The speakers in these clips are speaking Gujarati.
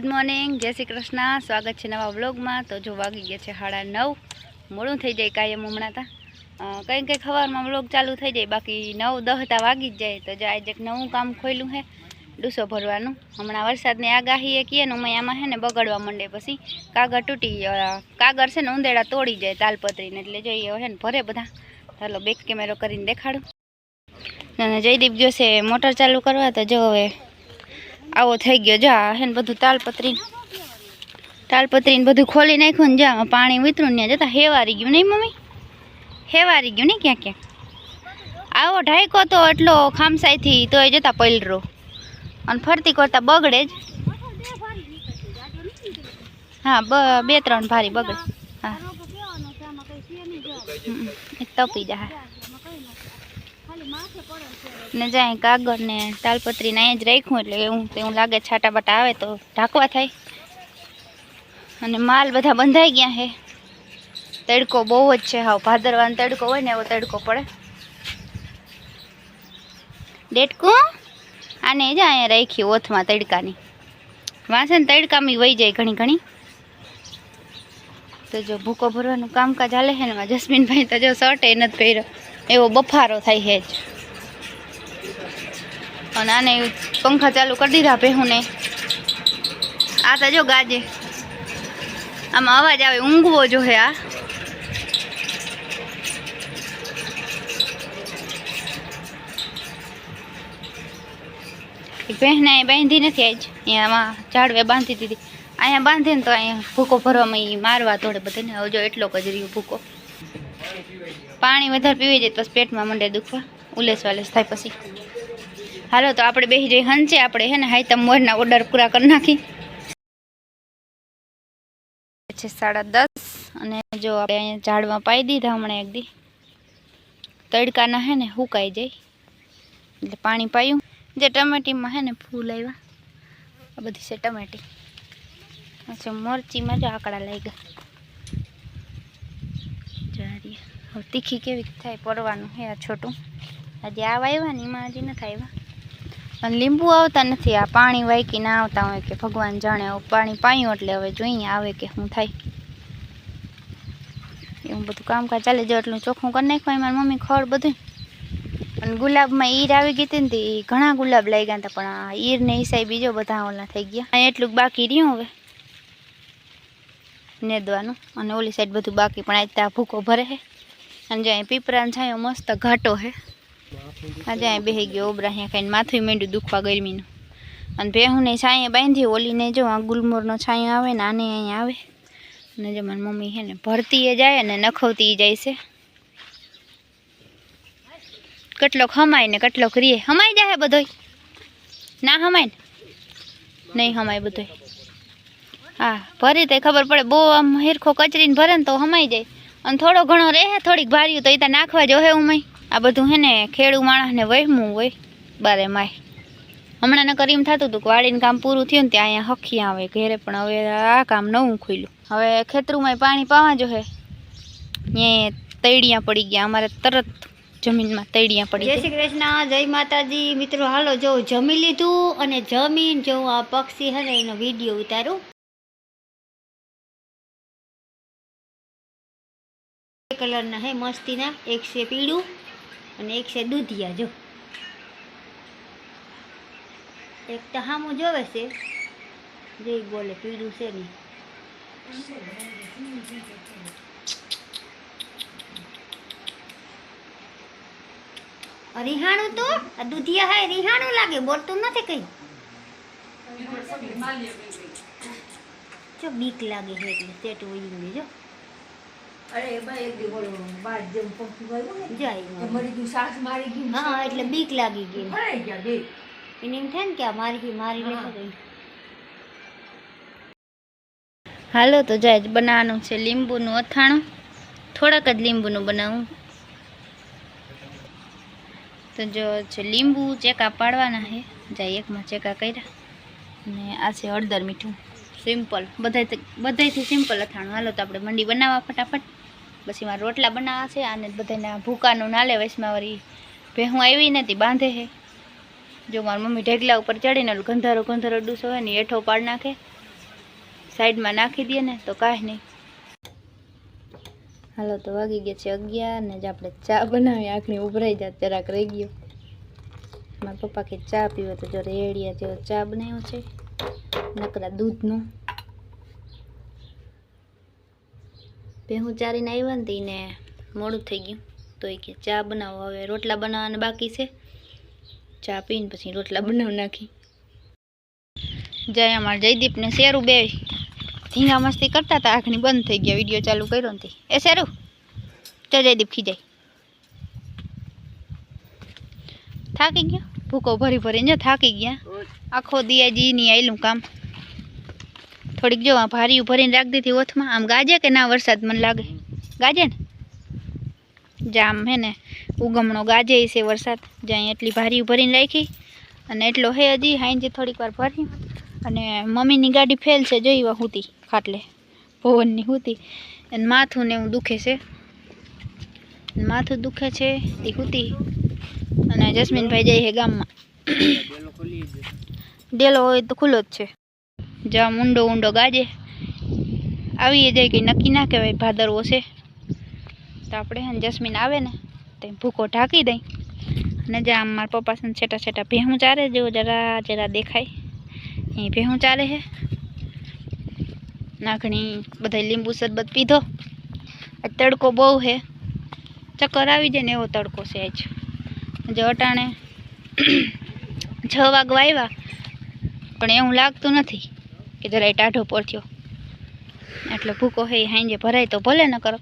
ગુડ મોર્નિંગ જય શ્રી કૃષ્ણ. સ્વાગત છે નવા વ્લોગમાં. તો જો વાગી ગયા છે સાડા નવ. મોડું થઈ જાય કાયમ હમણાં તા. કંઈ કંઈ ખબરમાં વ્લોગ ચાલુ થઈ જાય. બાકી નવ દહતા વાગી જ જાય. તો જો આજે નવું કામ ખોલ્યું છે ડૂસો ભરવાનું. હમણાં વરસાદની આગાહી એ કીએ ને અમે આમાં છે ને બગડવા માંડે પછી કાગળ તૂટી કાગળ છે ને ઉંદેડા તોડી જાય તાલપત્રીને. એટલે જોઈએ છે ને ભરે બધા. ચાલો બેક કેમેરો કરીને દેખાડું. અને જયદીપ છે મોટર ચાલુ કરવા. તો જો હવે આવો થઈ ગયો. જા, હે ને બધું તાલપત્રી તાલપત્રીને બધું ખોલી નાખ્યું ને જા, પાણી વિતરું ને જતા હેવારી ગયું નહીં મમ્મી? હેવારી ગયું નહીં ક્યાં ક્યાં? આવો ઢાયકો તો એટલો ખામસાઈથી તોય જતા પલરો. અને ફરતી કરતા બગડે જ. હા, બ ત્રણ ભારી બગડે. હા. એ તપી જાય ને જાય કાગળ ને તાલપત્રી ને અહીંયા જ રાખ્યું એટલે એવું એવું લાગે છાટા બાટા આવે તો ઢાંકવા થાય. અને માલ બધા બંધાઈ ગયા છે. તડકો બહુ જ છે હાવ. ભાદરવાનો તડકો હોય ને એવો તડકો પડે. ડેટકું આને જ અહીંયા રાખી ઓથમાં તડકાની. વાંસે ને તડકામાં વહી જાય ઘણી ઘણી. તો જો ભૂકો ભરવાનું કામકાજ હાલે છે ને જસ્મીનભાઈ તો જો શર્ટ એ નથી પહેર્યો. એવો બફારો થાય છે જ. અને આને પંખા ચાલુ કરી દીધા ભેહુને. આ તો જો ગાજે. આમાં અવાજ આવે, ઊંઘવો જો હે આ બહેને બાંધી નથી આજ અહીંયામાં ઝાડવે બાંધી દીધી. અહીંયા બાંધીને તો અહીંયા ભૂકો ભરવામાં ઈ મારવા તોડે બધાને. હવે જો એટલો જ રહ્યો ભૂકો. પાણી વધારે પીવી જાય તો પછી પેટમાં મંડે દુખવા. ઉલેસ વાલેસ થાય પછી. હાલો, તો આપણે બેસી જઈ હંચે આપણે હે ને હાઈતમ મોરના ઓર્ડર પૂરા કરી નાખી. છે સાડા દસ, અને જો આપણે અહીંયા ઝાડમાં પાઈ દીધા હમણાં એક દી. તડકાના હે ને હુકાઈ જાય. એટલે પાણી પાયું. જે ટમેટીમાં હે ને ફૂલ આવ્યા. આ બધી છે ટમેટી. અચ્છા મરચીમાં જો આકડા લઈ ગયા હવે તીખી કેવી થાય પડવાનું હે આ છોટું. આજે આવા આવ્યા ને એમાં હજી નથી આવ્યા. અને લીંબુ આવતા નથી, આ પાણી વાયકી ના આવતા હોય કે ભગવાન જાણે પાણી પાયું એટલે હવે જોઈએ આવે કે શું થાય. એવું બધું કામકાજ ચાલે જો એટલું ચોખ્ખું કરી નાખ્યું મારી મમ્મી ખડ બધું અને ગુલાબમાં ઈર આવી ગઈ હતી ને એ ઘણા ગુલાબ લઈ ગયા હતા, પણ આ ઈરને હિસાબે બીજો બધા ઓલા થઈ ગયા. એટલું બાકી રહ્યું હવે. નેદવાનું. અને ઓલી સાઈડ બધું બાકી, પણ આજ ત્યાં ભૂકો ભરે છે. અને જ્યાં પીપરાનો છાંયો મસ્ત ઘાટો છે. આજે અહીં બેસી ગયો ઓબરા અહીંયા ખાઈને માથું માંડ્યું દુખવા ગરમીનું. અને ભેહુંને છાંયે બાંધી, ઓલીને જો આ ગુલમોરનો છાંયો આવે ને આને અહીંયા આવે. અને જો મારી મમ્મી છે ને ભરતી એ જાય ને નખવતી જાય છે. કેટલોક હમાય ને કેટલોક રીએ હમાઈ જાય બધોય? ના હમાય ને? નહીં હમાય બધોય. હા, ભરી તો ખબર પડે. બહુ આમ હિરખો કચરીને ભરે ને તો હમાઈ જાય. અને થોડો ઘણો રહે થોડીક ભાર્યું તો એ ત્યાં નાખવા જો હે ઉમાય આ બધું હે ને ખેડૂ માણસને વહેમું હોય બારે માય. હમણાં નકર એમ થતું હતું કે વાડીનું કામ પૂરું થયું ને ત્યાં અહીંયા હખી આવે ઘેરે પણ હવે આ કામ નવું ખુલ્યું હવે ખેતરુંમાં પાણી પાવા જો હે. એ તૈડિયા પડી ગયા અમારે તરત જમીનમાં તૈડિયા પડી જય શ્રી કૃષ્ણ જય માતાજી. મિત્રો હાલો જો જમી લીધું અને જમીન જો આ પક્ષી હે ને એનો વીડિયો ઉતારું. કલરના હે મસ્તીના એક છે પીળું. અને એક છે દૂધિયા જો. એક તો હામું જોવે છે. જે બોલે પીળું છે ને. રિહાણું તો? આ દૂધિયા હાય રિહાણું લાગે બોલતું નથી કઈ. જો બીક લાગે છે એટલે સેટ ઉઈ જો. હા એટલે બીક લાગી ગઈ. ભરાઈ ગયા બે. એને એમ થાય ને કે મારી મારી હા. હાલો તો જાય બનાવવાનું છે લીંબુનું અથાણું. થોડાક જ લીંબુનું બનાવું. તો જો છે લીંબુ ચેકા પાડવાના છે જાય એકમાં ચેકા કર્યા. ને આ છે હળદર મીઠું. સિમ્પલ. બધાય બધાયથી સિમ્પલ અથાણું. હાલો તો આપણે મંડી બનાવવા ફટાફટ. પછી મારા રોટલા બનાવવા છે અને બધાને ભૂકાનું નાલે વચમાં વળી ભેહું આવી નથી, બાંધે છે જો મારી મમ્મી ઢેગલા ઉપર ચડીને ગંધારો ગંધારો ડૂસો હોય ને એઠો પાડ નાખે. સાઈડમાં નાખી દઈએ ને તો કાંઈ નહીં. હાલો તો વાગી ગયા છે અગિયાર ને જ આપણે ચા બનાવી. આંખની ઉભરાઈ જાત જરાક રહી ગયો. મારા પપ્પા કે ચા પીવો તો જો રેડિયા જેવો ચા બનાવ્યો છે. નકરા દૂધનું. ભેહું ચારીને આવ્યા ને તો એને મોડું થઈ ગયું. તો એ કે ચા બનાવો. હવે રોટલા બનાવવાના બાકી છે. ચા પીને પછી રોટલા બનાવી નાખી. જય અમાર જયદીપ ને શેરું બે. ધીંગા મસ્તી કરતા હતા. આંખની બંધ થઈ ગયા. વીડિયો ચાલુ કર્યો નથી એ શેરું? તો જયદીપ ખીજાય. થાકી ગયો? ભૂકો ભરી ભરીને થાકી ગયા. આખો દિયાજી ની આયલું કામ. થોડીક જો ભારી ભરીને રાખી દીધી ઓથમાં આમ ગાજે કે ના વરસાદ મને લાગે? ગાજે ને? જામ હે ને, ઉગમણો ગાજે છે વરસાદ. જ્યાં એટલી ભારી ભરીને રાખી. અને એટલો હે હજી હાઈજી થોડીક વાર ભરી. અને મમ્મીની ગાડી ફેલ છે, જોઈ હુતી, ખાટલે. પવનની હુતી. અને માથું ને એવું દુખે છે. માથું દુખે છે તે હુતી. અને જસ્મીનભાઈ જાય છે ગામમાં. ડેલો હોય તો ખુલ્લો જ છે. જામ ઊંડો ઊંડો ગાજે. આવી જાય કંઈ નક્કી ના કહેવાય, ભાદરવો છે. તો આપણે જસ્મીન આવે ને, તે ભૂકો ઢાંકી દઈ. અને જ્યાં આમ મારા પપ્પા છે છેટા છેટા ભેહું ચારે, જેવો જરા જરા દેખાય. એ ભેહું ચારે છે નાખણી બધા લીંબુ શરબત પીધો. આજ તડકો બહુ છે ચક્કર આવી જાય ને એવો તડકો છે આજ. જો અટાણે છ વાગવા આવ્યા. પણ એવું લાગતું નથી કે જરાય ટાઢો પડ્યો એટલે ભૂકો હે હાંજે ભરાય તો ભલે ન કરો.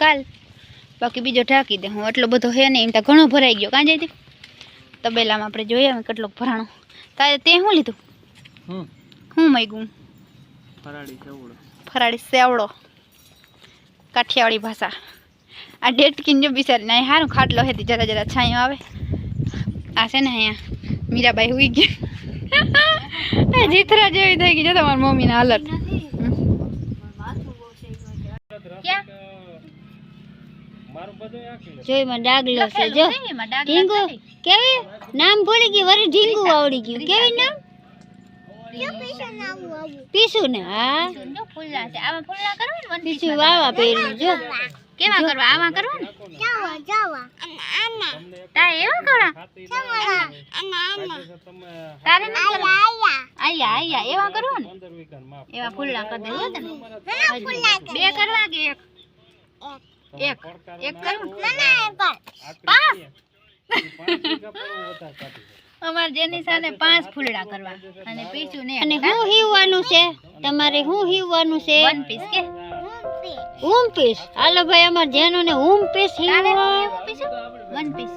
કાલ બાકી બીજો ઢાંકી દે હું એટલો બધો હે નહીં એમ તો ઘણો ભરાઈ ગયો. કાં જઈતી તબેલામાં આપણે જોઈએ અમે કેટલોક ભરાણો. તારે તે શું લીધું? હમ હું માગ્યું? ફરાળી સેવડો. ફરાળી સેવડો. કાઠિયાવાડી ભાષા. આ ડેટકીન જો બિચારી ના સારું ખાટલો હતી જરા જરા છાંયો આવે. આ છે ને અહીંયા મીરાબાઈ હુઈ ગયા. જીતરા જેવી થઈ ગઈ છે તમારી મમ્મીના હાલત. જોઈ મારું બધું આખી જો ડાગલો છે જો. ઢીંગુ કેવી? નામ ભૂલી ગયું વળી ઢીંગુ આવડી ગયું. કેવી નામ? પીસુ ને હા ને પીસુ વાવા પહેર્યું જો. કેવા કરવા? આવા કરવા ને તારે એવા કરવા? તારે ન કરવા આયા આયા. એવા કરવા ને એવા ફૂલના કરી દેવું તને બે કરવા કે એક? એક? એક. કરવું? પાંચ? અમાર જેની સાને પાંચ ફૂલડા કરવા. અને પીછું ને અને શું હીવવાનું છે? તમારે શું હીવવાનું છે? વન પીસ કે? ઊમ પીસ હાલો ભાઈ અમાર જેનો ને ઊમ પીસ એવું વન પીસ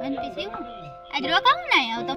વન પીસ એવું? આજ રોકાવું ના આવ તો